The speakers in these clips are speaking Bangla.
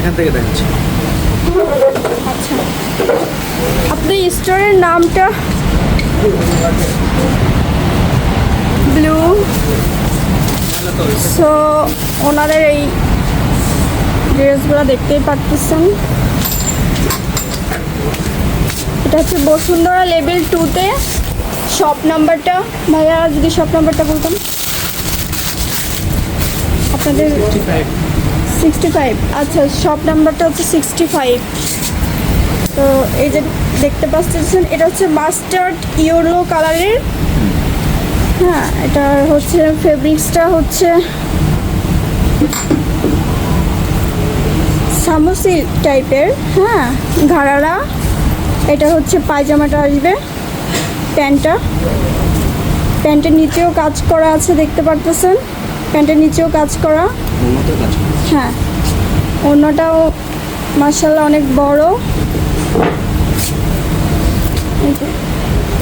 এখান থেকে দেখাচ্ছি। আচ্ছা। আপনার স্টোরের নামটা? ব্লু। সো ওনাদের এই ড্রেসগুলো দেখতেই পারতেছেন। এটা হচ্ছে বসুন্ধরা লেভেল টুতে শপ নাম্বারটা। ভাইয়া যদি শপ নাম্বারটা বলতাম আপনাদের সিক্সটি ফাইভ আচ্ছা শপ নাম্বারটা হচ্ছে সিক্সটি ফাইভ তো এই যে দেখতে পাচ্ছেন, এটা হচ্ছে মাস্টার্ড ইয়েলো কালারের হ্যাঁ এটা হচ্ছে ফেব্রিক্সটা হচ্ছে সামোসি টাইপের হ্যাঁ ঘাড়ারা। এটা হচ্ছে পায়জামাটা আসবে, প্যান্টটা। প্যান্টের নিচেও কাজ করা আছে, দেখতে পারতেছেন? প্যান্টের নিচেও কাজ করা। হ্যাঁ অন্যটাও মার্শাল্লাহ অনেক বড়।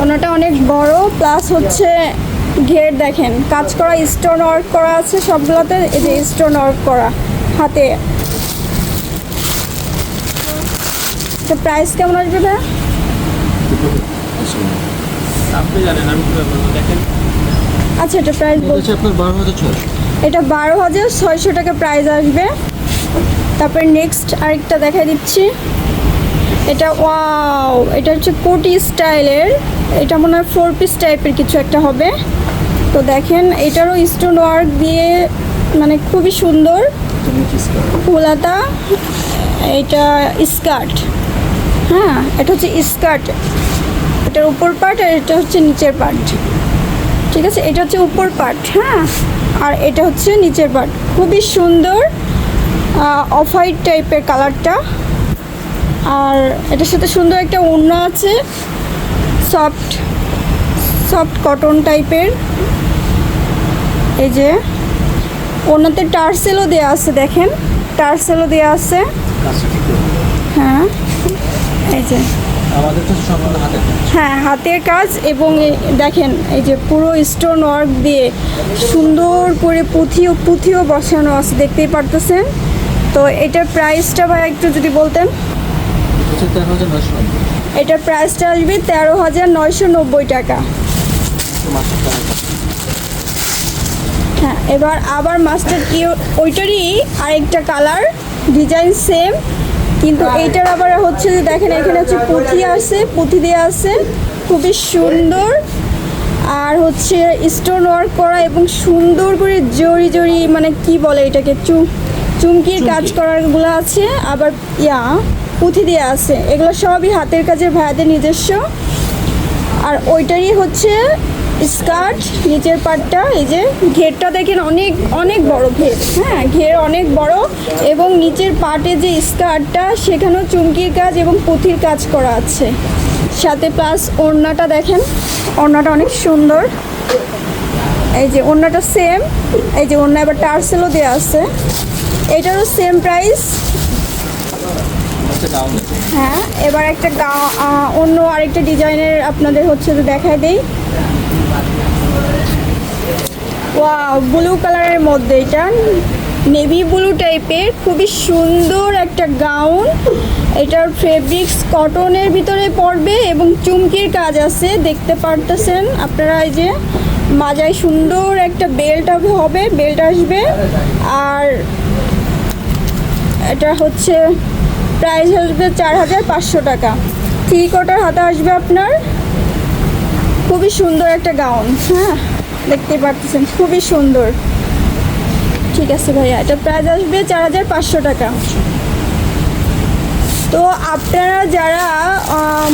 অন্যটা অনেক বড় প্লাস হচ্ছে ঘের দেখেন কাজ করা স্টোন ওয়ার্ক করা আছে সবগুলোতে এই যে স্টোন ওয়ার্ক করা হাতে। তো প্রাইস কেমন আসবে ভাইয়া? আপনি জানেন আমি দেখেন। আচ্ছা এটা প্রাইস বল বলছে আপনার বারো হাজার ছয়শো। এটা বারো হাজার ছয়শো টাকা প্রাইস আসবে। তারপরে নেক্সট আরেকটা দেখাই দিচ্ছি। এটা ওয়াও এটা হচ্ছে কোটি স্টাইলের। এটা মনে হয় ফোর পিস টাইপের কিছু একটা হবে। তো দেখেন, এটারও স্টোন ওয়ার্ক দিয়ে মানে খুবই সুন্দর। ফুলাতা, এটা স্কার্ট হ্যাঁ এটা হচ্ছে স্কার্ট এটার উপর পার্ট আর এটা হচ্ছে নিচের পার্ট ঠিক আছে? এটা হচ্ছে উপর পার্ট হ্যাঁ? আর এটা হচ্ছে নিচের পার্ট খুবই সুন্দর অফ হোয়াইট টাইপের কালারটা। আর এটার সাথে সুন্দর একটা ওড়না আছে সফট সফট কটন টাইপের। এই যে ওনাতে টার্সেলও দেওয়া আছে দেখেন। টার্সেলও দেওয়া আছে। ঠিক করে হ্যাঁ এই যে। আমাদের তো সম্পূর্ণ হাতে হ্যাঁ হাতের কাজ এবং দেখেন, এই যে পুরো স্টোন ওয়ার্ক দিয়ে সুন্দর করে পুঁথিও পুঁথিও বসানো আছে, দেখতেই পারতেছেন? তো এটার প্রাইসটা ভাই একটু যদি বলতেন। এটার প্রাইসটা আসবে তেরো হাজার নয়শো নব্বই টাকা। হ্যাঁ এবার আবার মাস্টার কি ওইটারই আরেকটা কালার ডিজাইন সেম কিন্তু এইটার আবার হচ্ছে যে দেখেন এখানে হচ্ছে পুঁথি আছে পুঁথি দেওয়া আছে খুবই সুন্দর। আর হচ্ছে স্টোন ওয়ার্ক করা এবং সুন্দর করে জড়ি জড়ি মানে কি বলে এটাকে চুম চুমকির কাজ করারগুলো আছে আবার ইয়া পুঁথি দেওয়া আছে। এগুলো সবই হাতের কাজের ভাইয়াদের নিজস্ব। আর ওইটারই হচ্ছে স্কার্ট, নিচের পাটটা, এই যে ঘেরটা দেখেন অনেক অনেক বড় ঘের। হ্যাঁ ঘের অনেক বড় এবং নিচের পাটে যে স্কার্টটা, সেখানেও চুমকির কাজ এবং পুঁথির কাজ করা আছে। সাথে প্লাস ওড়নাটা দেখেন, ওড়নাটা অনেক সুন্দর। এই যে ওড়নাটা সেম এই যে ওড়না এবার টার্সেলও দেওয়া আছে। এটারও সেম প্রাইস হ্যাঁ এবার একটা গা অন্য আরেকটা ডিজাইনের আপনাদের হচ্ছে দেখায় দেই। ব্লু কালারের মধ্যে এটা। নেভি ব্লু টাইপের খুবই সুন্দর একটা গাউন এটার ফেব্রিক্স কটনের ভিতরে পড়বে এবং চুমকির কাজ আছে, দেখতে পারতেছেন আপনারা এই যে। মাজায় সুন্দর একটা বেল্ট হবে বেল্ট আসবে। আর এটা হচ্ছে প্রাইস আসবে চার হাজার পাঁচশো টাকা। থ্রি কোয়ার্টার হাতে আসবে আপনার। খুবই সুন্দর একটা গাউন হ্যাঁ। দেখতেই পাচ্ছেন খুবই সুন্দর। ঠিক আছে ভাইয়া এটা প্রাইস আসবে চার হাজার পাঁচশো টাকা। তো আপনারা যারা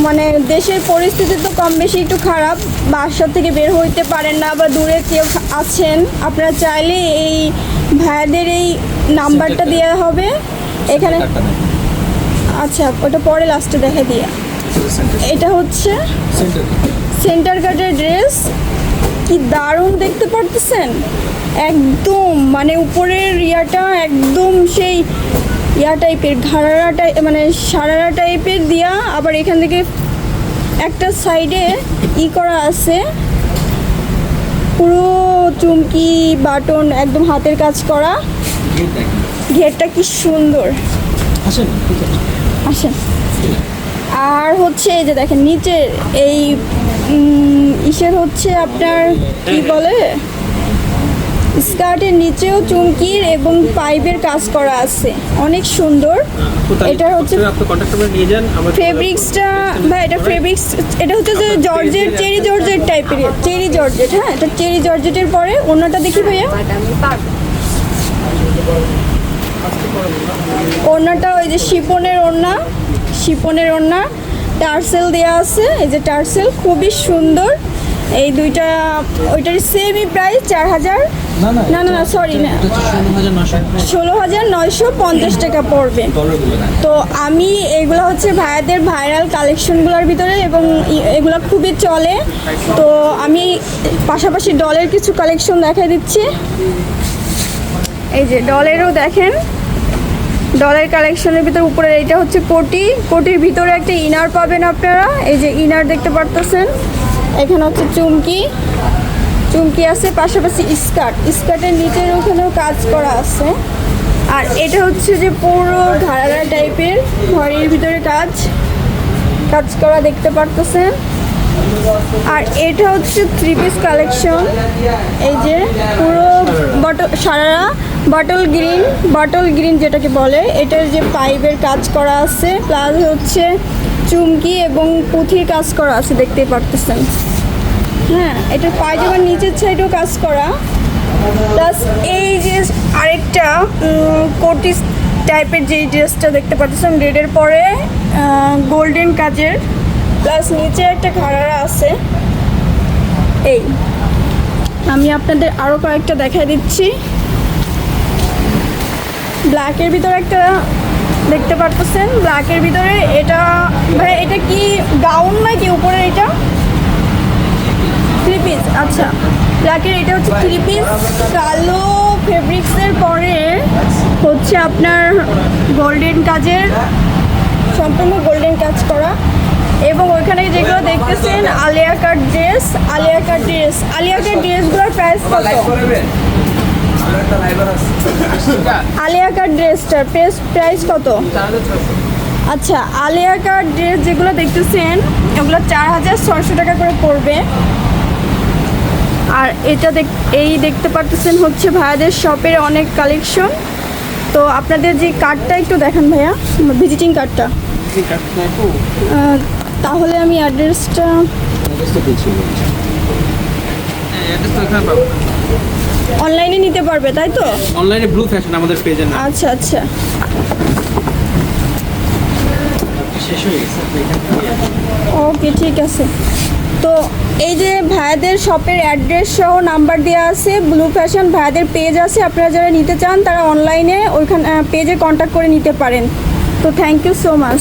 মানে দেশের পরিস্থিতি তো কম বেশি একটু খারাপ বাসা থেকে বের হইতে পারেন না বা দূরে কেউ আছেন আপনারা চাইলে এই ভাইয়াদের এই নাম্বারটা দেওয়া হবে। এখানে আচ্ছা ওটা পরে লাস্টে দেখে দিয়ে। এটা হচ্ছে সেন্টার কাটের ড্রেস কি দারুণ দেখতে পারতেছেন? একদম মানে উপরের ইয়াটা একদম সেই ইয়া টাইপের ঘাড়ারা টাইপ মানে সারারা টাইপের দিয়া আবার এখান থেকে একটা সাইডে ই করা আছে। পুরো চুমকি বাটন একদম হাতের কাজ করা। ঘেরটা কি? সুন্দর। আসেন আসেন। আর হচ্ছে এই যে দেখেন নিচের এই ইসের হচ্ছে আপনার কি বলে? স্কার্টের নিচেও চুমকির এবং পাইপের কাজ করা আছে। অনেক সুন্দর। এটা হচ্ছে ফেব্রিক্সটা ভাই এটা ফেব্রিক্স এটা হচ্ছে যে জর্জেট চেরি জর্জেট টাইপের চেরি জর্জেট হ্যাঁ এটা চেরি জর্জেটের পরে অন্যটা দেখি ভাইয়া। ওড়নাটা ওই যে শিপনের ওড়না। শিপনের ওড়না টার্সেল দেওয়া আছে এই যে টার্সেল খুবই সুন্দর। এই দুইটা ওইটার সেমই প্রাইস চার হাজার। না না না সরি না ষোলো হাজার নয়শো পঞ্চাশ। টাকা পড়বে। তো আমি এগুলো হচ্ছে ভাইয়াদের ভাইরাল কালেকশনগুলোর ভিতরে এবং এগুলো খুবই চলে। তো আমি পাশাপাশি ডলের কিছু কালেকশন দেখাই দিচ্ছি। এই যে ডলেরও দেখেন। ডলের কালেকশনের ভিতরে উপরে এইটা হচ্ছে কোটি কোটির ভিতরে একটা ইনার পাবেন আপনারা। এই যে ইনার দেখতে পারতেছেন। এখানে হচ্ছে চুমকি। চুমকি আছে, পাশাপাশি স্কার্ট। স্কার্টের নিচের ওখানেও কাজ করা আছে। আর এটা হচ্ছে যে পুরো ঘাড়াঘা টাইপের ঘরের ভিতরে কাজ কাজ করা দেখতে পারতেছেন। আর এটা হচ্ছে থ্রি পিস কালেকশন এই যে পুরো bottle sharara bottle green bottle green যেটাকে বলে, এটার যে পাইপের কাজ করা আছে প্লাস হচ্ছে চুমকি এবং পুঁথির কাজ করা আছে, দেখতেই পারতেছেন। হ্যাঁ এটার পায়জামার নিচের সাইডেও কাজ করা। প্লাস এই যে আরেকটা কোটিস টাইপের যে ড্রেসটা দেখতে পাচ্ছেন রেডের পরে গোল্ডেন কাজের। প্লাস নিচে একটা ঘাড়ারা আছে। এই। আমি আপনাদের আরও কয়েকটা দেখাই দিচ্ছি। ব্ল্যাকের ভিতরে একটা দেখতে পারতেছেন। ব্ল্যাকের ভিতরে এটা, ভাই, এটা কি গাউন নাকি উপরে এটা? থ্রি পিস আচ্ছা। ব্ল্যাকের এটা হচ্ছে থ্রি পিস কালো ফেব্রিক্সের পরে হচ্ছে আপনার গোল্ডেন কাজের, সম্পূর্ণ গোল্ডেন কাজ করা। এবং ওইখানে যেগুলো দেখতেছেন, Alia cut dress Alia cut dress Alia cut ড্রেসগুলোর price কত? আলিয়া কাট ড্রেসটার প্রাইস প্রাইস কত? আচ্ছা আলিয়া কাট ড্রেস যেগুলো দেখতেছেন এগুলো চার হাজার ছয়শো টাকা করে পড়বে। আর এটা দেখ এই দেখতে পারতেছেন হচ্ছে ভাইয়াদের শপের অনেক কালেকশন তো আপনাদের যে কার্ডটা একটু দেখান ভাইয়া ভিজিটিং কার্ডটা তাহলে আমি অ্যাড্রেসটা অনলাইনে নিতে পারবে তাই তো? অনলাইনে ব্লু ফ্যাশন আমাদের পেজের নাম আচ্ছা আচ্ছা। ওকে ঠিক আছে। তো এই যে ভাইয়াদের শপের অ্যাড্রেস সহ নাম্বার দেওয়া আছে ব্লু ফ্যাশন ভাইয়াদের পেজ আছে আপনারা যারা নিতে চান তারা অনলাইনে ওইখানে পেজে কন্ট্যাক্ট করে নিতে পারেন। তো থ্যাংক ইউ সো মাচ